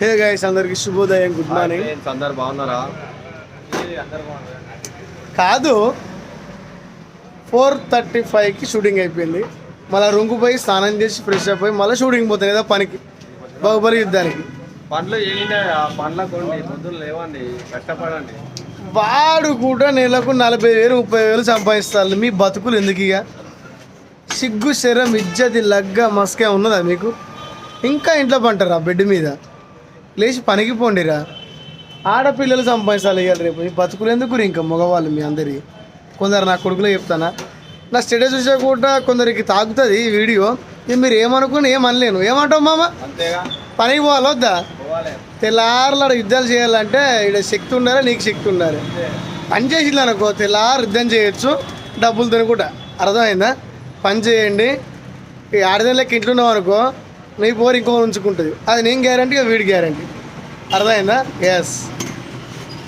Hey guys అందరికి శుభోదయం good morning. అందరు బాగున్నారా? కాదు ఫోర్ థర్టీ ఫైవ్కి షూటింగ్ అయిపోయింది. మళ్ళీ రూమ్కి పోయి స్నానం చేసి ఫ్రెష్ అయిపోయి మళ్ళీ షూటింగ్ పోతాయి కదా పనికి. బాహుబలి యుద్ధానికి. పండ్లు లేవండి కష్టపడండి. వాడు కూడా నెలకు నలభై వేలు ముప్పై వేలు సంపాదిస్తారు మీ బతుకులు ఎందుకు ఇక? సిగ్గు శరం ఇజ్జతి లగ్గ మస్కే ఉన్నదా మీకు? ఇంకా ఇంట్లో పంటారా బెడ్ మీద? లేచి పనికి పోండిరా ఆడపిల్లలు సంపాదించాలి ఇవాళ రేపు. మీ బతుకులు ఎందుకు ఇంకా మగవాళ్ళు మీ అందరి? కొందరు నా కొడుకులో చెప్తానా? నా స్టేటస్ చూసా కూడా కొందరికి తాగుతుంది ఈ వీడియో. మీరు ఏమనుకుని ఏమనలేను. ఏమంటావు మామ? పనికి పోవాలి వద్దా? తెల్లారులాడ యుద్ధాలు చేయాలంటే ఇక్కడ శక్తి ఉండాలి నీకు శక్తి ఉండాలి. పని చేసింది అనుకో తెల్లారు యుద్ధం చేయొచ్చు డబ్బులు తినకుండా అర్థమైందా? పని చేయండి. ఈ ఆడదానికి ఇంట్లో ఉన్నావు అనుకో నీ పోరు ఇంకో ఉంచుకుంటుంది. అది నేను గ్యారంటీ వీడి గ్యారంటీ అర్థమైందా? ఎస్